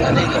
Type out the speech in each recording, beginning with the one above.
Gracias.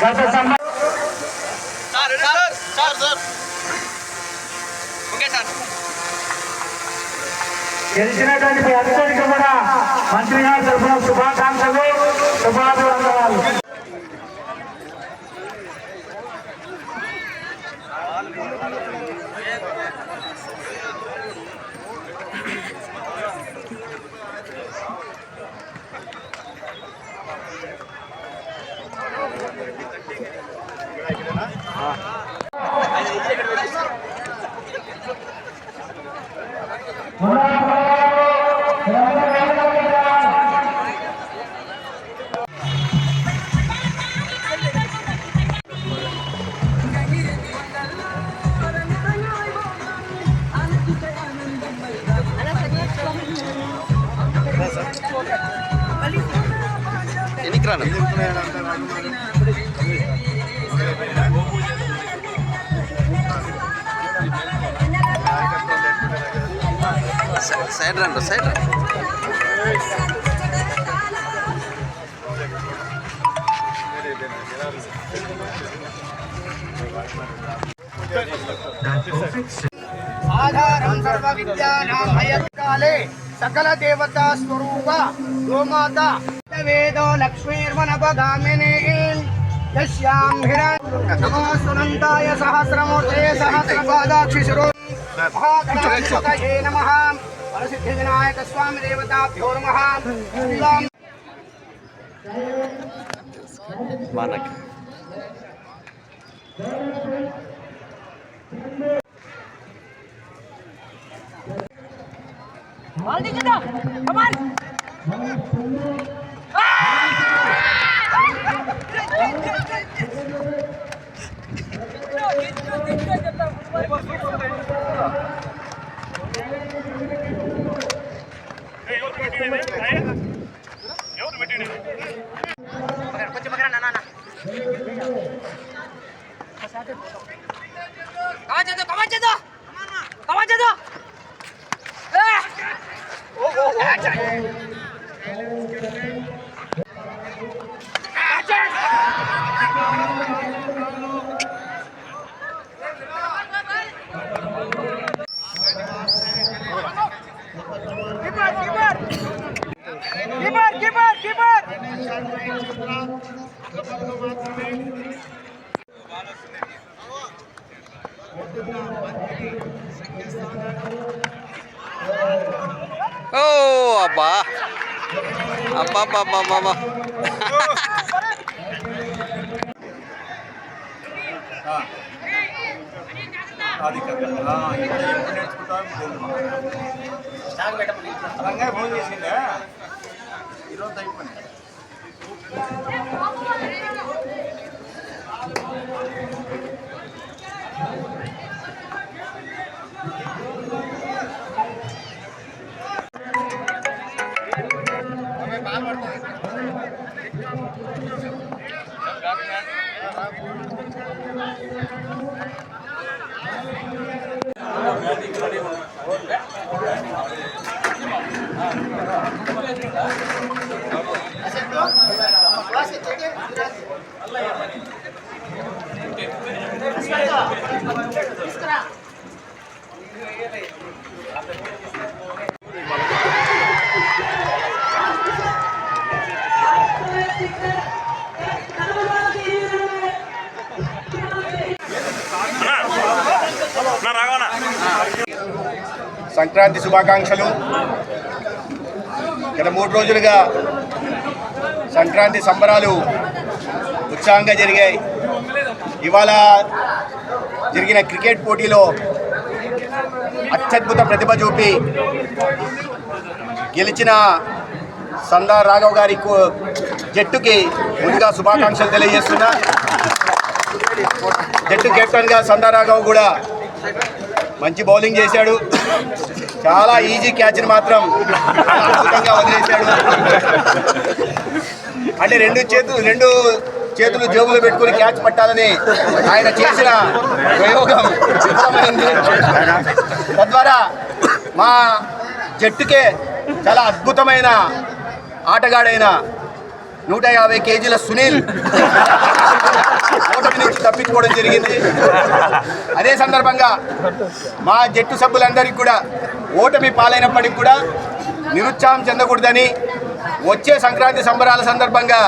గత సంవత్సరం గెలిచినటువంటి అందరికీ కూడా మంత్రి గారి తరఫున శుభాకాంక్షలు శుభాభివందనాలు. సైడ్ రండి సైడ్ ఆధారం సర్వ విద్యానాం హయత్కాలే సకల దేవతా స్వరూప గోమాత. वेदो लक्ष्मीर्वनपगामिनी नमो सुनन्ताय सहस्रमूर्ते सहस्रपादाक्षिशिरो नमः। स्वामी देवताभ्यो नमः। मानक। Gotcha! ఓ అబ్బా అబ్బా అబ్బా అబ్బా అబ్బా, అబ్బా అది కదా ఇంకా ఎప్పుడు నేర్చుకుంటాం రంగా ఫోన్ kilo type பண்ணி సంక్రాంతి శుభాకాంక్షలు. గత మూడు రోజులుగా సంక్రాంతి సంబరాలు ఉత్సాహంగా జరిగాయి. ఇవాళ జరిగిన క్రికెట్ పోటీలో అత్యద్భుత ప్రతిభ చూపి గెలిచిన సందా రాఘవ్ గారి జట్టుకి ముందుగా శుభాకాంక్షలు తెలియజేస్తున్నా. జట్టు కెప్టెన్గా సందా రాఘవ్ కూడా మంచి బౌలింగ్ చేశాడు. చాలా ఈజీ క్యాచ్ని మాత్రం అద్భుతంగా వదిలేశాడు. అంటే రెండు చేతులు రెండు చేతులు జేబులు పెట్టుకుని క్యాచ్ పట్టాలని ఆయన చేసిన ప్రయోగం. తద్వారా మా జట్టుకే చాలా అద్భుతమైన ఆటగాడైన నూట యాభై కేజీల సునీల్. ఓటమి నుంచి తప్పించుకోవడం జరిగింది. అదే సందర్భంగా మా జట్టు సభ్యులందరికీ కూడా ఓటమి పాలైనప్పటికీ కూడా నిరుత్సాహం చెందకూడదని వచ్చే సంక్రాంతి సంబరాల సందర్భంగా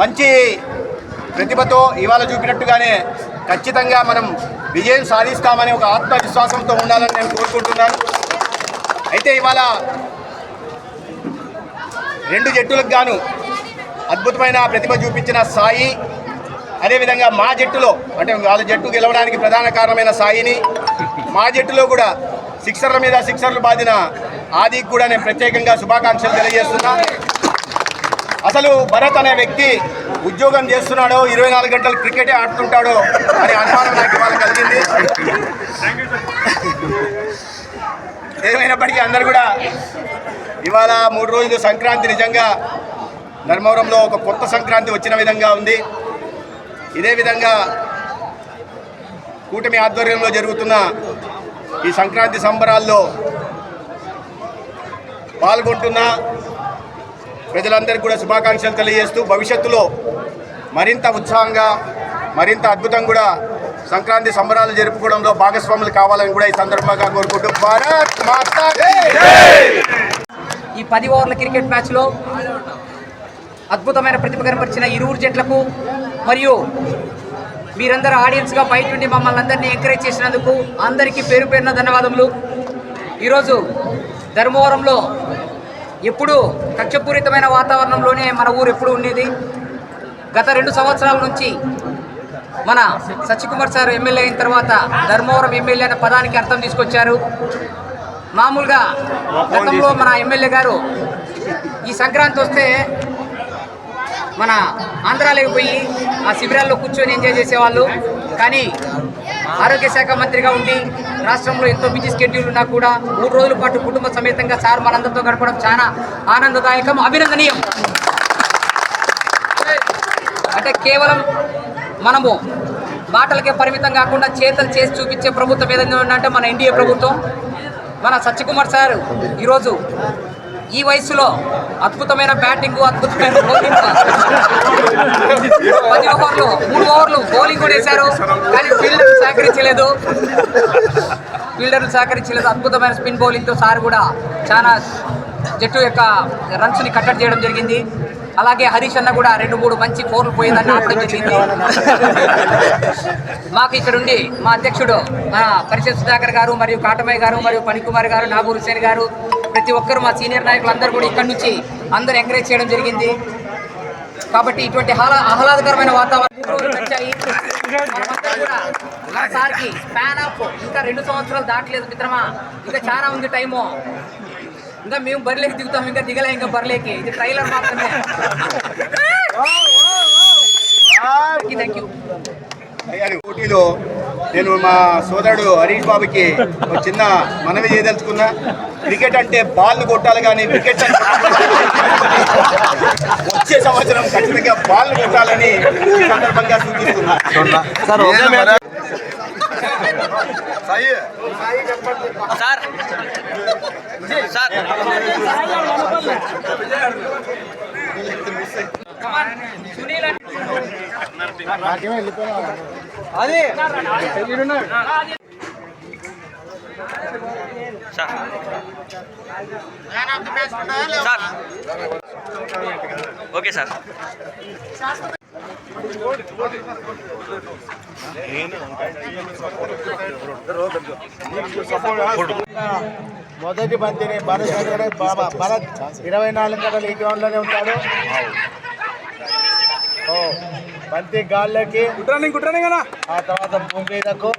మంచి ప్రతిభతో ఇవాళ చూపినట్టుగానే ఖచ్చితంగా మనం విజయం సాధిస్తామని ఒక ఆత్మవిశ్వాసంతో ఉండాలని నేను కోరుకుంటున్నాను. అయితే ఇవాళ రెండు జట్టులకు గాను అద్భుతమైన ప్రతిభ చూపించిన సాయి. అదేవిధంగా మా జట్టులో అంటే వాళ్ళ జట్టు గెలవడానికి ప్రధాన కారణమైన సాయిని మా జట్టులో కూడా సిక్సర్ల మీద సిక్సర్లు బాధిన ఆదికి కూడా నేను ప్రత్యేకంగా శుభాకాంక్షలు తెలియజేస్తున్నా. అసలు భరత్ అనే వ్యక్తి ఉద్యోగం చేస్తున్నాడో ఇరవై నాలుగు గంటలు క్రికెటే ఆడుతుంటాడో అనే అనుమానం నాకు ఇవాళ కలిగింది. ఏమైనప్పటికీ అందరు కూడా ఇవాళ మూడు రోజులు సంక్రాంతి నిజంగా ధర్మవరంలో ఒక కొత్త సంక్రాంతి వచ్చిన విధంగా ఉంది. ఇదే విధంగా కూటమి ఆధ్వర్యంలో జరుగుతున్న ఈ సంక్రాంతి సంబరాల్లో పాల్గొంటున్న ప్రజలందరికీ కూడా శుభాకాంక్షలు తెలియజేస్తూ భవిష్యత్తులో మరింత ఉత్సాహంగా మరింత అద్భుతం కూడా సంక్రాంతి సంబరాలు జరుపుకోవడంలో భాగస్వాములు కావాలని కూడా ఈ సందర్భంగా కోరుకుంటూ భారత్ మాతా ఈ పది ఓవర్ల క్రికెట్ మ్యాచ్లో అద్భుతమైన ప్రతిభ కనపరిచిన ఇరువురు జట్లకు మరియు మీరందరూ ఆడియన్స్గా బయట నుండి మమ్మల్ని అందరినీ ఎంకరేజ్ చేసినందుకు అందరికీ పేరు పేరున ధన్యవాదములు. ఈరోజు ధర్మవరంలో ఎప్పుడూ కక్షపూరితమైన వాతావరణంలోనే మన ఊరు ఎప్పుడు ఉండేది. గత రెండు సంవత్సరాల నుంచి మన సత్యకుమార్ సార్ ఎమ్మెల్యే అయిన తర్వాత ధర్మవరం ఎమ్మెల్యే అనే పదానికి అర్థం తీసుకొచ్చారు. మామూలుగా గతంలో మన ఎమ్మెల్యే గారు ఈ సంక్రాంతి వస్తే మన ఆంధ్రాలోకి పోయి ఆ శిబిరాల్లో కూర్చొని ఎంజాయ్ చేసేవాళ్ళు. కానీ ఆరోగ్య శాఖ మంత్రిగా ఉండి రాష్ట్రంలో ఎంతో బిజీ స్కెడ్యూల్ ఉన్నా కూడా మూడు రోజుల పాటు కుటుంబ సమేతంగా సార్ మనందరితో గడపడం చాలా ఆనందదాయకం అభినందనీయం. అంటే కేవలం మనము మాటలకే పరిమితం కాకుండా చేతలు చేసి చూపించే ప్రభుత్వం ఏదైనా ఉందంటే మన ఎన్డీఏ ప్రభుత్వం. మన సత్యకుమార్ సార్ ఈరోజు ఈ వయసులో అద్భుతమైన బ్యాటింగ్ అద్భుతమైన బౌలింగ్ పది ఓవర్లు మూడు ఓవర్లు బౌలింగ్ కూడా వేశారు. కానీ ఫీల్డర్ సహకరించలేదు. ఫీల్డర్లు సహకరించలేదు. అద్భుతమైన స్పిన్ బౌలింగ్తో సార్ కూడా చాలా జట్టు యొక్క రన్స్ని కట్టడి చేయడం జరిగింది. అలాగే హరీష్ అన్న కూడా రెండు మూడు మంచి ఫోర్లు పోయిందని ఆపడం జరిగింది మాకు ఇక్కడ ఉండి మా అధ్యక్షుడు మన పరిషత్ సుధాకర్ గారు మరియు కాటమయ్య గారు మరియు పనికుమార్ గారు నాగూర్ హుసేన్ గారు ప్రతి ఒక్కరు మా సీనియర్ నాయకులు అందరూ కూడా ఇక్కడి నుంచి అందరూ ఎంకరేజ్ చేయడం జరిగింది. కాబట్టి ఇటువంటి ఆహ్లా ఆహ్లాదకరమైన వాతావరణం రోజులు సార్కి ఫ్యాన్ ఆఫ్ ఇంకా రెండు సంవత్సరాలు దాటలేదు మిత్రమా. ఇంకా చాలా ఉంది టైము. ఇంకా మేము బరిలేకి దిగుతాం ఇంకా దిగలే ఇంకా బరిలేకి ఇది ట్రైలర్ మాత్రమే. థ్యాంక్ యూ పోటీలో నేను మా సోదరుడు హరీష్ బాబుకి ఒక చిన్న మనవి చేయదలుచుకున్నా. క్రికెట్ అంటే బాల్ కొట్టాలి కానీ వికెట్ అంటే వచ్చే సంవత్సరం ఖచ్చితంగా బాల్ కొట్టాలని సందర్భంగా సూచిస్తున్నా sir sir. Sir. Sir. Okay sir. మొదటి బంతిని భరత్ భరత్ ఇరవై నాలుగు గంటలు ఈ గ్రౌండ్లోనే ఉంటాడు. ఓ బంతి గాల్లోకి. ఆ తర్వాత భూమి మీదకు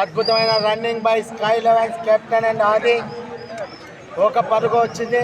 అద్భుతమైన running by sky elevens captain and Adi. ఒక పరుగు వచ్చింది.